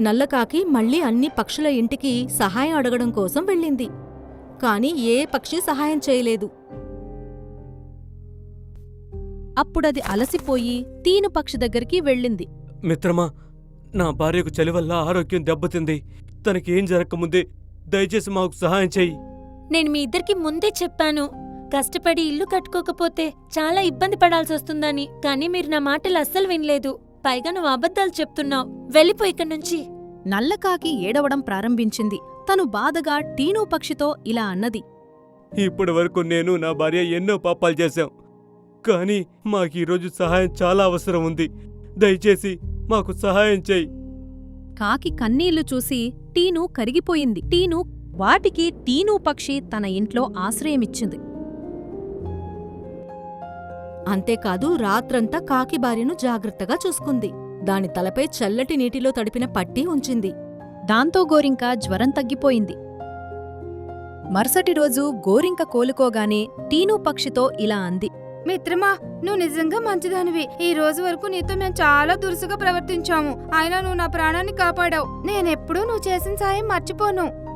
నల్లకాకి మళ్ళీ అన్ని పక్షుల ఇంటికి సహాయం అడగడం కోసం వెళ్ళింది. కాని ఏ పక్షి సహాయం చేయలేదు. అప్పుడది అలసిపోయి తీను పక్షి దగ్గరికి వెళ్ళింది. మిత్రమా నా భార్యకు చలి వల్ల ఆరోగ్యం దెబ్బతింది. తనకేం జరగకముందే దయచేసి మాకు సహాయం చెయ్యి నేను మీ ఇద్దరికి ముందే చెప్పాను. కష్టపడి ఇల్లు కట్టుకోకపోతే చాలా ఇబ్బంది పడాల్సి వస్తుందని కానీ మీరు నా మాటలు అస్సలు వినలేదు. పైగా నువ్వు అబద్ధాలు చెప్తున్నావు. వెళ్ళిపో ఇక్కడి నుంచి. నల్లకాకి ఏడవడం ప్రారంభించింది. తను బాధగా టీను పక్షితో ఇలా అన్నది. ఇప్పటి వరకు నేను నా భార్య ఎన్నో పాపాలు చేశాం. కానీ మాకు ఈరోజు సహాయం చాలా అవసరం ఉంది. దయచేసి మాకు సహాయం చెయ్యి కాకి కన్నీళ్ళు చూసి టీను కరిగిపోయింది. టీను వాటికి టీను పక్షి తన ఇంట్లో ఆశ్రయమిచ్చింది. అంతేకాదు రాత్రంతా కాకి భార్యను జాగ్రత్తగా చూసుకుంది. దాని తలపై చల్లటి నీటిలో తడిపిన పట్టి ఉంచింది. దాంతో గోరింక జ్వరం తగ్గిపోయింది. మరుసటి రోజు గోరింక కోలుకోగానే టీను పక్షితో ఇలా అంది. మిత్రమా నువ్వు నిజంగా మంచిదానివి. ఈ రోజు వరకు నీతో మేము చాలా దురుసుగా ప్రవర్తించాము. అయినా నువ్వు నా ప్రాణాన్ని కాపాడావు. నేనెప్పుడూ నువ్వు చేసిన సాయం మర్చిపోను.